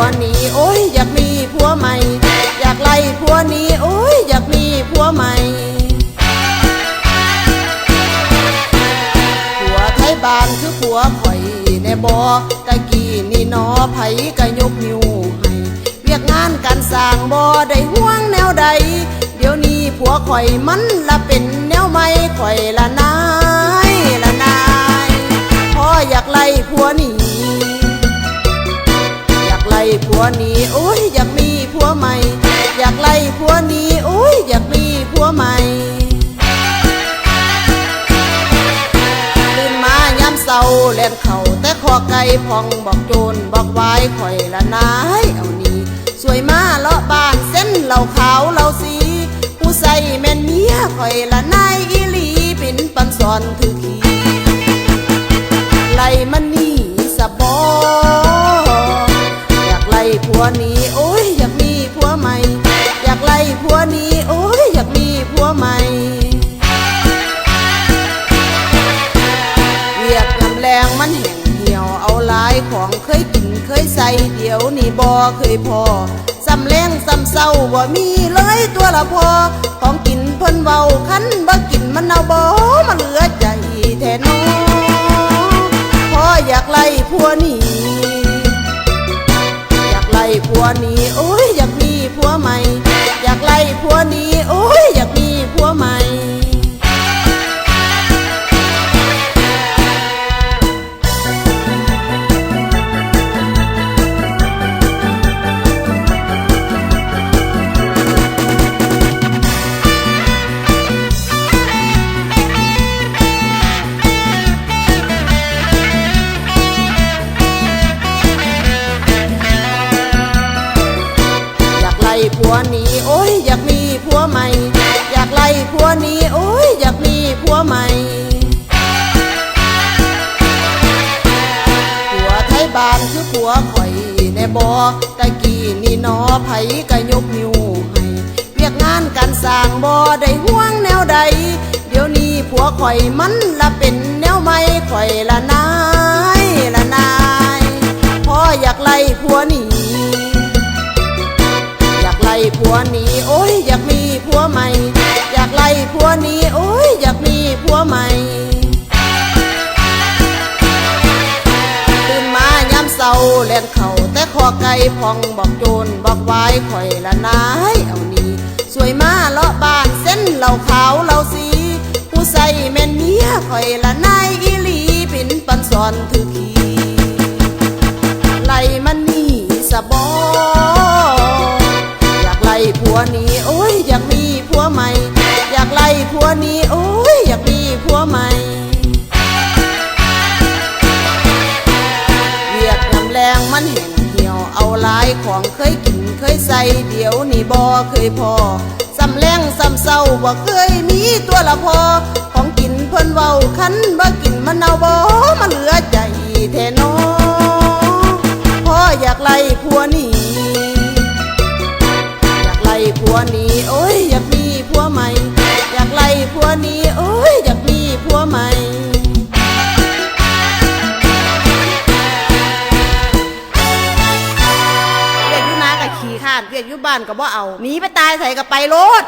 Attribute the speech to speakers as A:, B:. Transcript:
A: วหนีโอ้ยอยากมีผัวใหม่ อยากไล่ผัวหนีโอ้ยอยากมีผัวใหม่ผัวไทยบานคือผัวข่อยในบ่อตะกี้นี่นอไผ่ก็ยกนิ้วให้เรียกงานการสร้างบ่อได้ห่วงแนวใด เดี๋ยวนี้ผัวข่อยมันละเป็นแนวใหม่ข่อยละน ผัวหนีโอ้ยอยากมีผัวใหม่ อยากไล่ผัวหนีโอ้ยอยากมีผัวใหม่ตื่นมายามเศร้าแล่นเข่าแต่คอไก่พองบอกโจรบอกวายข่อยละนายเอานี่สวยมาเลาะบ้านเส้นเหล่าขาวเหล่าสีผู้ใส่แม่นเมียข่อยละนายอีหลีป็นปันสอนถือขี ผัวหนี้โอ้ยอยากมีผัวใหม่ อยากไล่ผัวหนี้โอ้ยอยากมีผัวใหม่เวียดน้ำแรงมันแห้งเหี่ยวเอาลายของเคยกินเคยใส่เดี๋ยวนี่บ่เคยพอซ้ำแรงซ้ำเศร้าบ่มีเลยตัวละพอของกินเพิ่นเบาคันบ่กินมันเอาบ่มันเหลือใจแท้น้อพออยากไล่ผัวหนี้ ไล่ผัวหนี้โอ้ยอยากมีผัวใหม่ อยากไล่ผัวหนี้โอ้ย หนี้โอ้ยอยากมีผัวใหม่ผัวไทยบ้านคือผัวข่อยในบ่ตะกี้นี่นอไผก็ยกนิ้วให้เวียกงานการสร้างบ่ได้ห่วงแนวใด เดี๋ยวนี้ผัวข่อยมันละเป็นแนวใหม่ข่อยละนายละนายพ่ออยากไล่ผัวหนี้อยากไล่ผัวหนี้ ผัวใหม่ตื่นมายามเศร้าแล่นเข่าแต่คอไก่พองบอกโจรบอกวายข่อยละนายเอานี่สวยมาเลาะบ้านเส้นเหล่าขาวเหล่าสีผู้ใส่แม่นเมียข่อยละนายอีหลีเป็นปันสอนถือขีไล่มันนี่สะบออยากไล่ผัวหนี้โอ้ยอยากมีผัวใหม่อยากไล่ผัวหนี้โอ้ มันแห่งเหี่ยวเอาลายของเคยกินเคยใส่เดี๋ยวนี่บ่เคยพอซ้ำแรงซ้ำเศร้าบ่เคยมีตัวละพอ ของกินเพิ่นเว้าคันบ่กินมันเอาบ่มันเหลือใจแท้น้อพ่อานเวียกอยู่บ้านก็บ่เอาหนีไปตายใส่กับไปโลด